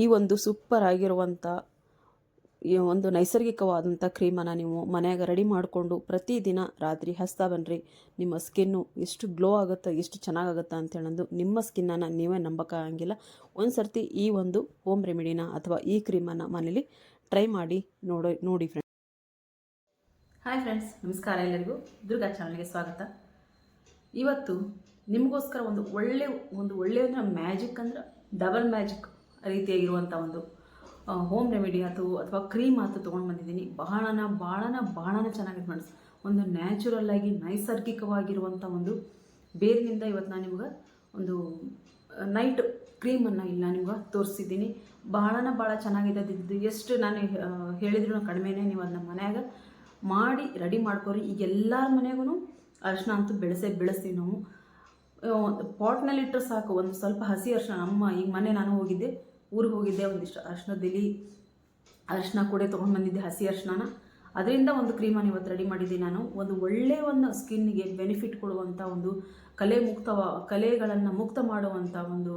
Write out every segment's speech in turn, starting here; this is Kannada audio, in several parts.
ಈ ಒಂದು ಸೂಪರ್ ಆಗಿರುವಂಥ ಈ ಒಂದು ನೈಸರ್ಗಿಕವಾದಂಥ ಕ್ರೀಮನ್ನು ನೀವು ಮನೆಯಾಗ ರೆಡಿ ಮಾಡಿಕೊಂಡು ಪ್ರತಿದಿನ ರಾತ್ರಿ ಹಸ್ತಾ ಬನ್ನಿರಿ ನಿಮ್ಮ ಸ್ಕಿನ್ನು ಎಷ್ಟು ಗ್ಲೋ ಆಗುತ್ತೆ, ಎಷ್ಟು ಚೆನ್ನಾಗಾಗುತ್ತೆ ಅಂತೇಳಂದು ನಿಮ್ಮ ಸ್ಕಿನ್ನನ್ನು ನೀವೇ ನಂಬಕ್ಕಾಗಂಗಿಲ್ಲ ಒಂದು ಸರ್ತಿ ಈ ಒಂದು ಹೋಮ್ ರೆಮಿಡಿನ ಅಥವಾ ಈ ಕ್ರೀಮನ್ನು ಮನೇಲಿ ಟ್ರೈ ಮಾಡಿ ನೋಡೋ, ನೋಡಿ ಫ್ರೆಂಡ್ಸ್ ಹಾಯ್ ಫ್ರೆಂಡ್ಸ್ ನಮಸ್ಕಾರ ಎಲ್ಲರಿಗೂ. ದುರ್ಗಾ ಚಾನಲ್ಗೆ ಸ್ವಾಗತ. ಇವತ್ತು ನಿಮಗೋಸ್ಕರ ಒಂದು ಒಳ್ಳೆ, ಒಂದು ಒಳ್ಳೆಯ ಮ್ಯಾಜಿಕ್ ಅಂದ್ರೆ ಡಬಲ್ ಮ್ಯಾಜಿಕ್ ರೀತಿಯಾಗಿರುವಂಥ ಒಂದು ಹೋಮ್ ರೆಮಿಡಿ ಆಯಿತು ಅಥವಾ ಕ್ರೀಮ್ ಆಯಿತು ತೊಗೊಂಡು ಬಂದಿದ್ದೀನಿ. ಬಹಳನ ಭಾಳನ ಭಾಳನ ಚೆನ್ನಾಗಿದೆ ಫ್ರೆಂಡ್ಸ್ ಒಂದು ನ್ಯಾಚುರಲ್ ಆಗಿ ನೈಸರ್ಗಿಕವಾಗಿರುವಂಥ ಒಂದು ಬೇರಿನಿಂದ ಇವತ್ತು ನಾನು ನಿಮ್ಗೆ ಒಂದು ನೈಟ್ ಕ್ರೀಮನ್ನು ಇಲ್ಲಿ ನಿಮ್ಗೆ ತೋರಿಸಿದ್ದೀನಿ. ಬಹಳನ ಭಾಳ ಚೆನ್ನಾಗಿದೆ ಅದಿದ್ದು ಎಷ್ಟು ನಾನು ಹೇಳಿದ್ರು ಕಡಿಮೆನೇ ನೀವು ಅದನ್ನ ಮನ್ಯಾಗ ಮಾಡಿ ರೆಡಿ ಮಾಡ್ಕೊರಿ. ಈಗ ಎಲ್ಲರ ಮನೆಗೂ ಅರಿಶಿನ ಅಂತೂ ಬೆಳೆಸೇ ಬೆಳೆಸ್ತೀವಿ ನಾವು. ಪಾಟ್ನಲ್ಲಿ ಇಟ್ಟರೆ ಸಾಕು. ಒಂದು ಸ್ವಲ್ಪ ಹಸಿ ಅರಿಶಿನ. ನಮ್ಮ, ಈಗ ಮನೆ ನಾನು ಹೋಗಿದ್ದೆ. ಊರಿಗೆ ಹೋಗಿದ್ದೆ ಒಂದಿಷ್ಟು ಅರ್ಶನದಲ್ಲಿ ಅರಿಶಿನ ಕೂಡ ತೊಗೊಂಡು ಬಂದಿದ್ದೆ, ಹಸಿ ಅರಿಶಿನ ಅದರಿಂದ ಒಂದು ಕ್ರೀಮನ್ನು ಇವತ್ತು ರೆಡಿ ಮಾಡಿದ್ದೀನಿ ನಾನು. ಒಂದು ಒಳ್ಳೆಯ ಒಂದು ಸ್ಕಿನ್ನಿಗೆ ಬೆನಿಫಿಟ್ ಕೊಡುವಂಥ ಒಂದು ಕಲೆ ಮುಕ್ತ, ಕಲೆಗಳನ್ನು ಮುಕ್ತ ಮಾಡುವಂಥ ಒಂದು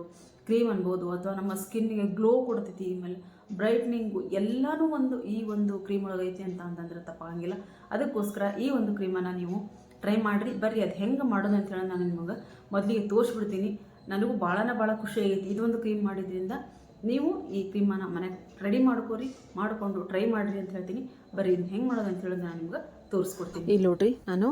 ಕ್ರೀಮ್ ಅನ್ಬೋದು, ಅಥವಾ ನಮ್ಮ ಸ್ಕಿನ್ನಿಗೆ ಗ್ಲೋ ಕೊಡ್ತೈತಿ, ಆಮೇಲೆ ಬ್ರೈಟ್ನಿಂಗು ಎಲ್ಲನೂ ಒಂದು ಈ ಒಂದು ಕ್ರೀಮ್ ಒಳಗೈತಿ ಅಂತ ಅಂತಂದ್ರೆ ತಪ್ಪಾಗಿಲ್ಲ ಅದಕ್ಕೋಸ್ಕರ ಈ ಒಂದು ಕ್ರೀಮನ್ನು ನೀವು ಟ್ರೈ ಮಾಡಿರಿ. ಬರ್ರಿ, ಅದು ಹೆಂಗೆ ಮಾಡೋದು ಅಂತ ಹೇಳಿ ನಾನು ನಿಮಗೆ ಮೊದಲಿಗೆ ತೋರಿಸ್ಬಿಡ್ತೀನಿ. ನನಗೂ ಭಾಳನ ಭಾಳ ಖುಷಿ ಆಗೈತಿ. ಇದೊಂದು ಕ್ರೀಮ್ ಮಾಡಿದ್ರಿಂದ ನೀವು ಈ ಕ್ರೀಮನ್ನು ಮನೆಗೆ ರೆಡಿ ಮಾಡ್ಕೋರಿ, ಮಾಡಿಕೊಂಡು ಟ್ರೈ ಮಾಡಿರಿ ಅಂತ ಹೇಳ್ತೀನಿ. ಬರೀ ಇದನ್ನ ಹೆಂಗೆ ಮಾಡೋದು ಅಂತ ಹೇಳಿದ್ರೆ ನಾನು ನಿಮ್ಗೆ ತೋರಿಸ್ಕೊಡ್ತೀನಿ. ಇಲ್ಲಿ ನೋಡ್ರಿ, ನಾನು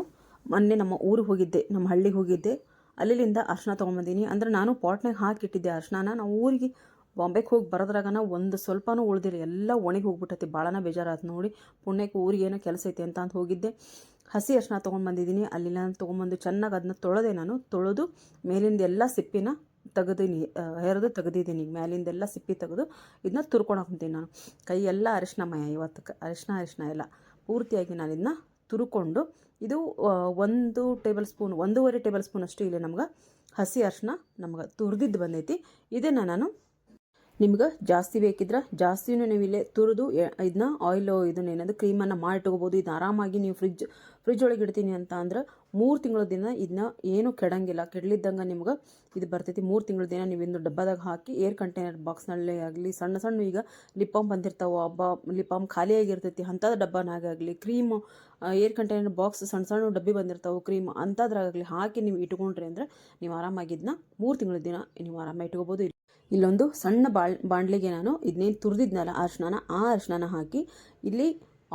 ಮೊನ್ನೆ ನಮ್ಮ ಊರಿಗೆ ಹೋಗಿದ್ದೆ, ನಮ್ಮ ಹಳ್ಳಿಗೆ ಹೋಗಿದ್ದೆ. ಅಲ್ಲಿಂದ ಅರ್ಶಿನ ತೊಗೊಂಬಂದೀನಿ. ಅಂದ್ರೆ ನಾನು ಪಾಟ್ನಾಗ ಹಾಕಿಟ್ಟಿದ್ದೆ ಅರ್ಶಿನ ನಾವು ಊರಿಗೆ ಬಾಂಬೆಗೆ ಹೋಗಿ ಬರೋದ್ರಾಗನ ಒಂದು ಸ್ವಲ್ಪನೂ ಉಳ್ದಿಲ್ಲ. ಎಲ್ಲ ಒಣಗಿ ಹೋಗ್ಬಿಟ್ಟೈತಿ. ಭಾಳನ ಬೇಜಾರಾಯ್ತು ನೋಡಿ. ಪುಣ್ಯಕ್ಕೆ ಊರಿಗೆ ಏನೋ ಕೆಲಸ ಐತೆ ಅಂತ ಅಂತ ಹೋಗಿದ್ದೆ. ಹಸಿ ಅರ್ಶಿನ ತೊಗೊಂಡು ಬಂದಿದ್ದೀನಿ ಅಲ್ಲಿನ ತೊಗೊಂಬಂದು ಚೆನ್ನಾಗಿ ಅದನ್ನ ತೊಳೆದೆ ನಾನು. ತೊಳೆದು ಮೇಲಿಂದ ಎಲ್ಲ ಸಿಪ್ಪಿನ ತೆಗೆದೀನಿ ಹೆರೆದು ತೆಗೆದಿದ್ದೀನಿ ಮ್ಯಾಲಿಂದೆಲ್ಲ ಸಿಪ್ಪಿ ತೆಗೆದು ಇದನ್ನ ತುರ್ಕೊಂಡು ಹೋಗ್ತೀನಿ ನಾನು. ಕೈ ಎಲ್ಲ ಅರಿಶಿನಮಯ ಇವತ್ತು ಅರಿಶಿನ ಅರಿಶಿನ ಎಲ್ಲ. ಪೂರ್ತಿಯಾಗಿ ನಾನು ಇದನ್ನ ತುರ್ಕೊಂಡು, ಇದು ಒಂದು ಟೇಬಲ್ ಸ್ಪೂನ್, ಒಂದೂವರೆ ಟೇಬಲ್ ಸ್ಪೂನ್ ಅಷ್ಟು ಇಲ್ಲಿ ನಮ್ಗೆ ಹಸಿ ಅರಿಶಿನ ನಮ್ಗೆ ತುರಿದಿದ್ದು ಬಂದೈತಿ. ಇದನ್ನು ನಾನು ನಿಮ್ಗೆ ಜಾಸ್ತಿ ಬೇಕಿದ್ರೆ ಜಾಸ್ತಿನೂ ನೀವು ಇಲ್ಲೇ ತುರಿದು ಇದನ್ನ ಆಯಿಲು ಇದನ್ನ ಏನದು ಕ್ರೀಮನ್ನು ಮಾಡಿ ಇಟ್ಕೋಬೋದು. ಇದನ್ನ ಆರಾಮಾಗಿ ನೀವು ಫ್ರಿಜ್ ಫ್ರಿಜ್ ಒಳಗೆ ಇಡ್ತೀನಿ ಅಂತ ಅಂದ್ರೆ ಮೂರು ತಿಂಗಳ ದಿನ ಇದನ್ನ ಏನು ಕೆಡಂಗಿಲ್ಲ. ಕೆಡಲಿದ್ದಂಗೆ ನಿಮ್ಗೆ ಇದು ಬರ್ತೈತಿ. ಮೂರು ತಿಂಗಳ ದಿನ ನೀವು ಇಂದು ಡಬ್ಬದಾಗ ಹಾಕಿ ಏರ್ ಕಂಟೈನರ್ ಬಾಕ್ಸ್ನಲ್ಲೇ ಆಗಲಿ, ಸಣ್ಣ ಸಣ್ಣ ಈಗ ಲಿಪಾಮ್ ಬಂದಿರ್ತಾವೆ, ಹಬ್ಬ ಲಿಪಾಮ್ ಖಾಲಿಯಾಗಿರ್ತೈತಿ ಅಂಥದ್ದು ಡಬ್ಬನಾಗಾಗಲಿ cream cream air container box ಸಣ್ಣ ಸಣ್ಣ ಡಬ್ಬಿ ಬಂದಿರ್ತಾವೆ ಕ್ರೀಮ್ ಅಂಥದ್ರಾಗಲಿ ಹಾಕಿ ನೀವು ಇಟ್ಕೊಂಡ್ರಿ ಅಂದರೆ ನೀವು ಆರಾಮಾಗಿದ್ದನ್ನ ಮೂರು ತಿಂಗಳ ದಿನ ನೀವು ಆರಾಮಾಗಿ ಇಟ್ಕೋಬೋದು. ಇಲ್ಲೊಂದು ಸಣ್ಣ ಬಾಳ್, ಬಾಣಲಿಗೆ ನಾನು ಇದನ್ನೇನು ತುರಿದಿದ್ನಲ್ಲ ಅರಿಶಿನ ಆ ಅರಿಶಿನ ಹಾಕಿ ಇಲ್ಲಿ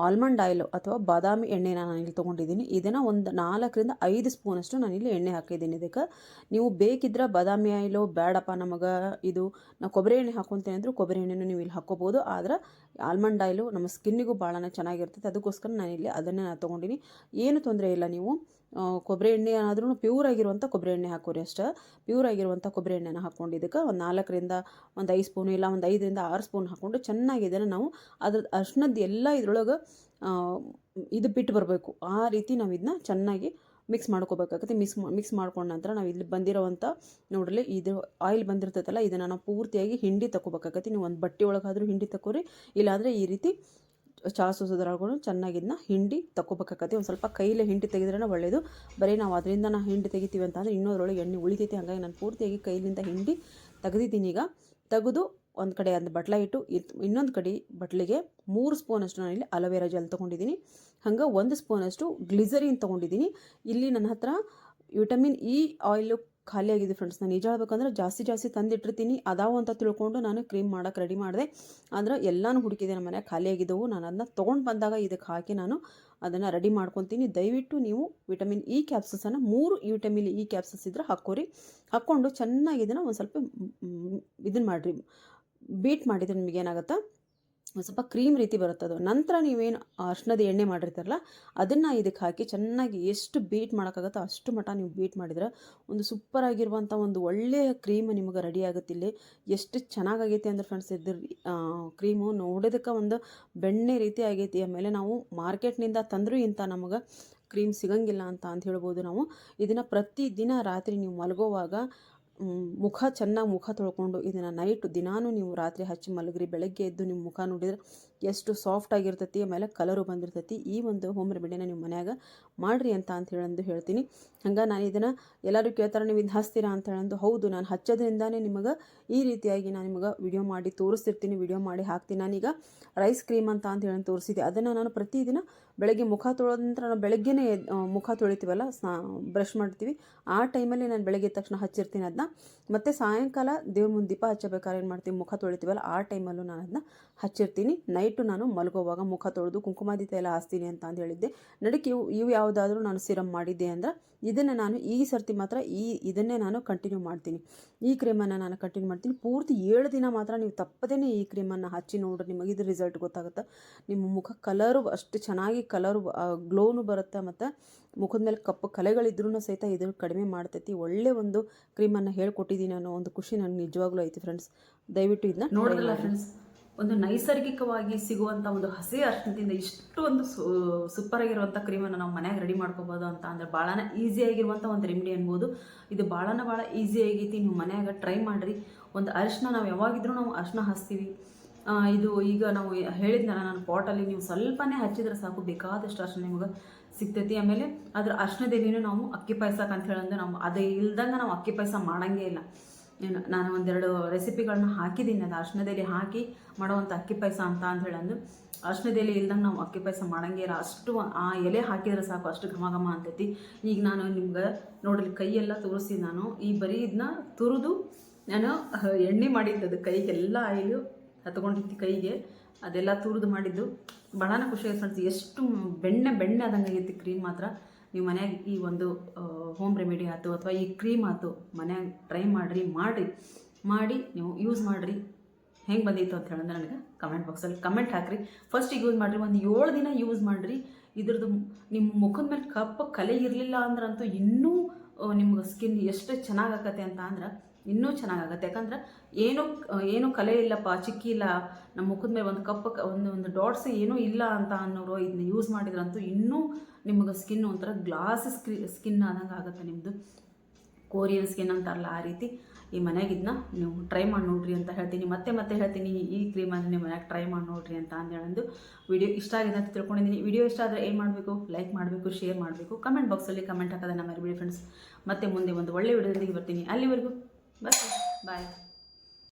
ಆಲ್ಮಂಡ್ ಆಯಿಲು ಅಥವಾ ಬಾದಾಮಿ ಎಣ್ಣೆನ ನಾನು ಇಲ್ಲಿ ತೊಗೊಂಡಿದ್ದೀನಿ. ಇದನ್ನು ಒಂದು ನಾಲ್ಕರಿಂದ ಐದು ಸ್ಪೂನಷ್ಟು ನಾನು ಇಲ್ಲಿ ಎಣ್ಣೆ ಹಾಕಿದ್ದೀನಿ. ಇದಕ್ಕೆ ನೀವು ಬೇಕಿದ್ರೆ ಬಾದಾಮಿ ಆಯಿಲು ಬೇಡಪ್ಪ ನಮಗೆ ಇದು, ನಾವು ಕೊಬ್ಬರಿ ಎಣ್ಣೆ ಹಾಕೊತೇನೆ ಅಂದರೂ ಕೊಬ್ಬರಿ ಎಣ್ಣೆನೂ ನೀವು ಇಲ್ಲಿ ಹಾಕ್ಕೋಬೋದು ಆದ್ರೆ ಆಲ್ಮಂಡ್ ಆಯಿಲು ನಮ್ಮ ಸ್ಕಿನ್ನಿಗೂ ಭಾಳನೇ ಚೆನ್ನಾಗಿರ್ತೈತೆ. ಅದಕ್ಕೋಸ್ಕರ ನಾನು ಇಲ್ಲಿ ಅದನ್ನೇ ನಾನು ತೊಗೊಂಡಿನಿ. ಏನು ತೊಂದರೆ ಇಲ್ಲ ನೀವು. ಕೊಬ್ಬರಿ ಎಣ್ಣೆ ಆದ್ರೂ ಪ್ಯೂರ್ ಆಗಿರುವಂಥ ಕೊಬ್ಬರಿ ಎಣ್ಣೆ ಹಾಕೋರಿ ಅಷ್ಟೇ. ಪ್ಯೂರ್ ಆಗಿರುವಂಥ ಕೊಬ್ಬರಿ ಎಣ್ಣೆನ ಹಾಕ್ಕೊಂಡು ಇದಕ್ಕೆ ಒಂದು ನಾಲ್ಕರಿಂದ ಒಂದು ಐದು ಸ್ಪೂನ್ ಇಲ್ಲ ಒಂದು ಐದರಿಂದ ಆರು ಸ್ಪೂನ್ ಹಾಕ್ಕೊಂಡು ಚೆನ್ನಾಗಿ ಇದನ್ನು ನಾವು ಅದ್ರ ಅರ್ಶಿನದ್ದು ಎಲ್ಲ ಇದ್ರೊಳಗೆ ಇದು ಬಿಟ್ಟು ಬರಬೇಕು. ಆ ರೀತಿ ನಾವು ಇದನ್ನ ಚೆನ್ನಾಗಿ ಮಿಕ್ಸ್ ಮಾಡ್ಕೋಬೇಕಾಗುತ್ತೆ. ಮಿಕ್ಸ್ ಮಿಕ್ಸ್ ಮಾಡ್ಕೊಂಡ ನಂತರ ನಾವು ಇಲ್ಲಿ ಬಂದಿರೋವಂಥ ನೋಡಲಿ ಇದು ಆಯಿಲ್ ಬಂದಿರ್ತೈತಲ್ಲ, ಇದನ್ನು ನಾವು ಪೂರ್ತಿಯಾಗಿ ಹಿಂಡಿ ತಗೋಬೇಕಾಗತ್ತೆ ನೀವು ಒಂದು ಬಟ್ಟೆ ಒಳಗಾದರೂ ಹಿಂಡಿ ತಗೋರಿ ಇಲ್ಲಾಂದರೆ ಈ ರೀತಿ ಚಾ ಸೋಸೋದ್ರಾಗೂ ಚೆನ್ನಾಗಿ ಇದನ್ನ ಹಿಂಡಿ ತಗೋಬೇಕಾಗತ್ತೆ ಒಂದು ಸ್ವಲ್ಪ ಕೈಲೇ ಹಿಂಡಿ ತೆಗೆದ್ರೇ ಒಳ್ಳೆಯದು ಬರೀ ನಾವು ಅದರಿಂದ ನಾವು ಹಿಂಡಿ ತೆಗಿತೀವಿ ಅಂತಂದರೆ ಇನ್ನೊಂದ್ರೊಳಗೆ ಎಣ್ಣೆ ಉಳಿತೈತಿ. ಹಾಗಾಗಿ ನಾನು ಪೂರ್ತಿಯಾಗಿ ಕೈಲಿಂದ ಹಿಂಡಿ ತೆಗೆದಿದ್ದೀನಿ ಈಗ. ತೆಗೆದು ಒಂದು ಕಡೆ ಒಂದು ಬಟ್ಲ ಇಟ್ಟು ಇನ್ನೊಂದು ಕಡೆ ಬಟ್ಲಿಗೆ ಮೂರು ಸ್ಪೂನಷ್ಟು ನಾನು ಇಲ್ಲಿ ಅಲೋವೆರಾ ಜೆಲ್ ತೊಗೊಂಡಿದ್ದೀನಿ. ಹಂಗೆ ಒಂದು ಸ್ಪೂನಷ್ಟು ಗ್ಲಿಸರಿನ್ ತೊಗೊಂಡಿದ್ದೀನಿ. ಇಲ್ಲಿ ನನ್ನ ಹತ್ರ ವಿಟಮಿನ್ ಇ ಆಯಿಲು ಖಾಲಿಯಾಗಿದೆ ಫ್ರೆಂಡ್ಸ್ ನಾನು ನಿಜ ಹೇಳ್ಬೇಕಂದ್ರೆ ಜಾಸ್ತಿ ಜಾಸ್ತಿ ತಂದಿಟ್ಟಿರ್ತೀನಿ. ಅದಾವು ಅಂತ ತಿಳ್ಕೊಂಡು ನಾನು ಕ್ರೀಮ್ ಮಾಡೋಕೆ ರೆಡಿ ಮಾಡಿದೆ. ಅಂದರೆ ಎಲ್ಲನೂ ಹುಡುಕಿದೆ ನಮ್ಮ ಮನೆ ಖಾಲಿಯಾಗಿದ್ದವು ನಾನು ಅದನ್ನ ತೊಗೊಂಡು ಬಂದಾಗ ಇದಕ್ಕೆ ಹಾಕಿ ನಾನು ಅದನ್ನು ರೆಡಿ ಮಾಡ್ಕೊತೀನಿ. ದಯವಿಟ್ಟು ನೀವು ವಿಟಮಿನ್ ಇ ಕ್ಯಾಪ್ಸಸನ್ನು ಮೂರು ವಿಟಮಿನ್ ಇ ಕ್ಯಾಪ್ಸಸ್ ಇದ್ರೆ ಹಾಕೋರಿ ಹಾಕ್ಕೊಂಡು ಚೆನ್ನಾಗಿ ಇದನ್ನು ಒಂದು ಸ್ವಲ್ಪ ಇದನ್ನು ಮಾಡಿರಿ. ಬೀಟ್ ಮಾಡಿದರೆ ನಿಮಗೇನಾಗುತ್ತೆ ಒಂದು ಸ್ವಲ್ಪ ಕ್ರೀಮ್ ರೀತಿ ಬರುತ್ತೆ ಅದು. ನಂತರ ನೀವೇನು ಅರ್ಶಿನದ ಎಣ್ಣೆ ಮಾಡಿರ್ತಾರಲ್ಲ, ಅದನ್ನು ಇದಕ್ಕೆ ಹಾಕಿ ಚೆನ್ನಾಗಿ ಎಷ್ಟು ಬೀಟ್ ಮಾಡೋಕ್ಕಾಗತ್ತೋ ಅಷ್ಟು ಮಠ ನೀವು ಬೀಟ್ ಮಾಡಿದ್ರೆ ಒಂದು ಸೂಪರ್ ಆಗಿರುವಂಥ ಒಂದು ಒಳ್ಳೆಯ ಕ್ರೀಮ್ ನಿಮಗೆ ರೆಡಿ ಆಗುತ್ತೆ. ಇಲ್ಲಿ ಎಷ್ಟು ಚೆನ್ನಾಗೈತಿ ಅಂದ್ರೆ ಫ್ರೆಂಡ್ಸ್ ಇದ್ರ ಕ್ರೀಮು ನೋಡೋದಕ್ಕೆ ಒಂದು ಬೆಣ್ಣೆ ರೀತಿ ಆಗೈತಿ. ಆಮೇಲೆ ನಾವು ಮಾರ್ಕೆಟ್ನಿಂದ ತಂದರೂ ಇಂಥ ನಮಗೆ ಕ್ರೀಮ್ ಸಿಗಂಗಿಲ್ಲ ಅಂತ ಅಂತ ಹೇಳ್ಬೋದು ನಾವು. ಇದನ್ನು ಪ್ರತಿದಿನ ರಾತ್ರಿ ನೀವು ಮಲಗೋವಾಗ ಮುಖ ಚೆನ್ನಾಗಿ ಮುಖ ತೊಳ್ಕೊಂಡು ಇದನ್ನು ನೈಟ್ ದಿನಾನೂ ನೀವು ರಾತ್ರಿ ಹಚ್ಚಿ ಮಲಗ್ರಿ, ಬೆಳಗ್ಗೆ ಎದ್ದು ನಿಮ್ಮ ಮುಖ ನೋಡಿದ್ರೆ ಎಷ್ಟು ಸಾಫ್ಟ್ ಆಗಿರ್ತೈತಿ ಆಮೇಲೆ ಕಲರು ಬಂದಿರ್ತೈತಿ. ಈ ಒಂದು ಹೋಮ್ ರೆಮಿಡಿನ ನೀವು ಮನ್ಯಾಗ ಮಾಡಿರಿ ಅಂತ ಅಂತ ಹೇಳಂದು ಹೇಳ್ತೀನಿ. ಹಂಗೆ ನಾನು ಇದನ್ನು ಎಲ್ಲರೂ ಕೇಳ್ತಾರೆ, ನೀವು ಇದು ಹಚ್ತೀರಾ? ಅಂತ ಹೇಳಂದು, ಹೌದು, ನಾನು ಹಚ್ಚೋದ್ರಿಂದಾನೇ ನಿಮಗೆ ಈ ರೀತಿಯಾಗಿ ನಾನು ನಿಮಗೆ ವಿಡಿಯೋ ಮಾಡಿ ತೋರಿಸ್ತಿರ್ತೀನಿ ವಿಡಿಯೋ ಮಾಡಿ ಹಾಕ್ತೀನಿ. ನಾನೀಗ ರೈಸ್ ಕ್ರೀಮ್ ಅಂತ ಅಂತ ಹೇಳಿ ತೋರಿಸಿದೆ ಅದನ್ನು ನಾನು ಪ್ರತಿದಿನ ಬೆಳಗ್ಗೆ ಮುಖ ತೊಳೆದ ನಂತರ ನಾನು ಬೆಳಗ್ಗೆನೇ ಮುಖ ತೊಳಿತೀವಲ್ಲ, ಸ್ನಾ ಬ್ರಷ್ ಮಾಡ್ತೀವಿ. ಆ ಟೈಮಲ್ಲಿ ನಾನು ಬೆಳಗ್ಗೆ ತಕ್ಷಣ ಹಚ್ಚಿರ್ತೀನಿ ಅದನ್ನ ಮತ್ತು ಸಾಯಂಕಾಲ ದೇವ್ರ ಮುಂದೆ ದೀಪ ಹಚ್ಚಬೇಕಾದ್ರೆ ಏನು ಮಾಡ್ತೀವಿ? ಮುಖ ತೊಳಿತೀವಲ್ಲ, ಆ ಟೈಮಲ್ಲೂ ನಾನು ಅದನ್ನ ಹಚ್ಚಿರ್ತೀನಿ. ನೈಟು ನಾನು ಮಲಗೋವಾಗ ಮುಖ ತೊಳೆದು ಕುಂಕುಮಾದಿ ತೈಲ ಹಾಸ್ತೀನಿ ಅಂತ ಅಂದು ಹೇಳಿದ್ದೆ. ನಡಕ್ಕೆ ಇವು ಇವು ಯಾವುದಾದ್ರೂ ನಾನು ಸಿರಮ್ ಮಾಡಿದ್ದೆ ಅಂದ್ರೆ ಇದನ್ನು ನಾನು ಈ ಸರ್ತಿ ಮಾತ್ರ ಈ ಇದನ್ನೇ ನಾನು ಕಂಟಿನ್ಯೂ ಮಾಡ್ತೀನಿ. ಈ ಕ್ರೀಮನ್ನು ನಾನು ಕಂಟಿನ್ಯೂ ಮಾಡ್ತೀನಿ. ಪೂರ್ತಿ ಏಳು ದಿನ ಮಾತ್ರ ನೀವು ತಪ್ಪದೇ ಈ ಕ್ರೀಮನ್ನು ಹಚ್ಚಿ ನೋಡ್ರಿ ನಿಮಗೆ ಇದು ರಿಸಲ್ಟ್ ಗೊತ್ತಾಗುತ್ತೆ. ನಿಮ್ಮ ಮುಖ ಕಲರು ಅಷ್ಟು ಚೆನ್ನಾಗಿ ಕಲರು ಗ್ಲೋನು ಬರುತ್ತೆ ಮತ್ತು ಮುಖದ ಮೇಲೆ ಕಪ್ಪು ಕಲೆಗಳಿದ್ರೂ ಸಹಿತ ಇದು ಕಡಿಮೆ ಮಾಡ್ತೈತಿ. ಒಳ್ಳೆ ಒಂದು ಕ್ರೀಮನ್ನು ಹೇಳ್ಕೊಟ್ಟಿದ್ದೀನಿ ಅನ್ನೋ ಒಂದು ಖುಷಿ ನನಗೆ ನಿಜವಾಗ್ಲೂ ಐತಿ ಫ್ರೆಂಡ್ಸ್ ದಯವಿಟ್ಟು ಇದನ್ನ ನೋಡಿದ್ರಲ್ಲ ಫ್ರೆಂಡ್ಸ್ ಒಂದು ನೈಸರ್ಗಿಕವಾಗಿ ಸಿಗುವಂಥ ಒಂದು ಹಸಿ ಅರ್ಶನದಿಂದ ಇಷ್ಟು ಒಂದು ಸೂಪರ್ ಆಗಿರುವಂಥ ಕ್ರೀಮನ್ನು ನಾವು ಮನೆಯಾಗ ರೆಡಿ ಮಾಡ್ಕೋಬೋದು ಅಂತ ಅಂದರೆ ಭಾಳನ ಈಸಿಯಾಗಿರುವಂಥ ಒಂದು ರೆಮಿಡಿ ಅನ್ಬೋದು. ಇದು ಭಾಳನ ಭಾಳ ಈಸಿ ಆಗೈತಿ, ನೀವು ಮನೆಯಾಗ ಟ್ರೈ ಮಾಡಿರಿ. ಒಂದು ಅರಿಶಿನ ನಾವು ಯಾವಾಗಿದ್ರೂ ನಾವು ಅರಿಶಿನ ಹಚ್ತೀವಿ. ಇದು ಈಗ ನಾವು ಹೇಳಿದ್ನಲ್ಲ, ನಾನು ಪಾಟಲ್ಲಿ ನೀವು ಸ್ವಲ್ಪನೇ ಹಚ್ಚಿದ್ರೆ ಸಾಕು, ಬೇಕಾದಷ್ಟು ಅರ್ಶಿನ ನಿಮಗೆ ಸಿಗ್ತೈತಿ. ಆಮೇಲೆ ಅದ್ರ ಅರ್ಶಿನದಲ್ಲಿನೂ ನಾವು ಅಕ್ಕಿ ಪಾಯಸಕ್ಕೆ ಅಂತ ಹೇಳಂದ್ರೆ ನಾವು ಅದು ಇಲ್ದಂಗೆ ನಾವು ಅಕ್ಕಿ ಪಾಯಸ ಮಾಡೋಂಗೇ ಇಲ್ಲ. ನಾನು ಒಂದೆರಡು ರೆಸಿಪಿಗಳನ್ನ ಹಾಕಿದ್ದೀನಿ ಅದು ಅರ್ಶನದಲ್ಲಿ ಹಾಕಿ ಮಾಡುವಂಥ ಅಕ್ಕಿ ಪಾಯಸ ಅಂತ ಅಂತ ಹೇಳಂದು ಅರ್ಶನದಲ್ಲಿ ಇಲ್ದಂಗೆ ನಾವು ಅಕ್ಕಿ ಪಾಯಸ ಮಾಡಂಗೆ ಇಲ್ಲ ಅಷ್ಟು ಆ ಎಲೆ ಹಾಕಿದ್ರೆ ಸಾಕು, ಅಷ್ಟು ಘಮ ಘಮ ಅಂತೈತಿ. ಈಗ ನಾನು ನಿಮ್ಗೆ ನೋಡಲಿ ಕೈಯೆಲ್ಲ ತೋರಿಸಿ ನಾನು. ಈ ಬರೀ ಇದನ್ನ ತುರಿದು ನಾನು ಎಣ್ಣೆ ಮಾಡಿದ್ದು ಅದು ಕೈಗೆಲ್ಲ ಆಯಿಲು ಹತ್ಕೊಂಡಿತ್ತು ಕೈಗೆ. ಅದೆಲ್ಲ ತುರಿದು ಮಾಡಿದ್ದು. ಭಾಳನ ಖುಷಿ ಆಯ್ತು ಎಷ್ಟು ಬೆಣ್ಣೆ ಬೆಣ್ಣೆ ಆದಂಗೆ ಆಗೈತಿ ಕ್ರೀಮ್ ಮಾತ್ರ. ನೀವು ಮನೆಯಾಗ ಈ ಒಂದು ಹೋಮ್ ರೆಮಿಡಿ ಆಯ್ತು ಅಥವಾ ಈ ಕ್ರೀಮ್ ಆಯ್ತು, ಮನ್ಯಾಗ ಟ್ರೈ ಮಾಡಿರಿ ಮಾಡಿರಿ. ಮಾಡಿ ನೀವು ಯೂಸ್ ಮಾಡಿರಿ. ಹೆಂಗೆ ಬಂದಿತ್ತು ಅಂತ ಹೇಳಿದ್ರೆ ನನಗೆ ಕಮೆಂಟ್ ಬಾಕ್ಸಲ್ಲಿ ಕಮೆಂಟ್ ಹಾಕಿರಿ. ಫಸ್ಟಿಗೆ ಯೂಸ್ ಮಾಡಿರಿ, ಒಂದು ಏಳು ದಿನ ಯೂಸ್ ಮಾಡಿರಿ. ಇದ್ರದ್ದು ನಿಮ್ಮ ಮುಖದ ಮೇಲೆ ಕಪ್ಪ ಕಲೆ ಇರಲಿಲ್ಲ ಅಂದ್ರಂತೂ ಇನ್ನೂ ನಿಮ್ಗೆ ಸ್ಕಿನ್ ಎಷ್ಟು ಚೆನ್ನಾಗಾಕತ್ತೆ ಅಂತ ಅಂದ್ರೆ ಇನ್ನೂ ಚೆನ್ನಾಗಾಗುತ್ತೆ. ಯಾಕಂದ್ರೆ ಏನು ಏನು ಕಲೆ ಇಲ್ಲಪ್ಪ, ಚಿಕ್ಕಿ ಇಲ್ಲ, ನಮ್ಮ ಮುಖದ ಮೇಲೆ ಒಂದು ಕಪ್ಪ, ಒಂದು ಒಂದು ಡಾಟ್ಸ್ ಏನೂ ಇಲ್ಲ ಅಂತ ಅನ್ನೋರು ಇದನ್ನ ಯೂಸ್ ಮಾಡಿದ್ರಂತೂ ಇನ್ನೂ ನಿಮಗೆ ಸ್ಕಿನ್ ಒಂಥರ ಗ್ಲಾಸ್ ಸ್ಕಿನ್ ಆದಂಗೆ ಆಗುತ್ತೆ ನಿಮ್ಮದು ಕೋರಿಯನ್ ಸ್ಕಿನ್ ಅಂತಾರಲ್ಲ ಆ ರೀತಿ. ಈ ಮನೆಗೆ ಇದನ್ನ ನೀವು ಟ್ರೈ ಮಾಡಿ ನೋಡ್ರಿ ಅಂತ ಹೇಳ್ತೀನಿ. ಮತ್ತೆ ಮತ್ತೆ ಹೇಳ್ತೀನಿ, ಈ ಕ್ರೀಮನ್ನು ನೀವು ಮನೆಗೆ ಟ್ರೈ ಮಾಡಿ ನೋಡ್ರಿ ಅಂತ ಅಂದೇಳಂದು ವಿಡಿಯೋ ಇಷ್ಟ ಆಗಿದೆ ಅಂತ ತಿಳ್ಕೊಂಡಿದ್ದೀನಿ. ವಿಡಿಯೋ ಇಷ್ಟ ಆದರೆ ಏನು ಮಾಡಬೇಕು? ಲೈಕ್ ಮಾಡಬೇಕು ಶೇರ್ ಮಾಡಬೇಕು. ಕಮೆಂಟ್ ಬಾಕ್ಸಲ್ಲಿ ಕಮೆಂಟ್ ಹಾಕೋದನ್ನು ಮರಿಬೇಡಿ ಫ್ರೆಂಡ್ಸ್ ಮತ್ತೆ ಮುಂದೆ ಒಂದು ಒಳ್ಳೆ ವಿಡಿಯೋದೊಂದಿಗೆ ಬರ್ತೀನಿ. ಅಲ್ಲಿವರೆಗೂ Bye. Bye.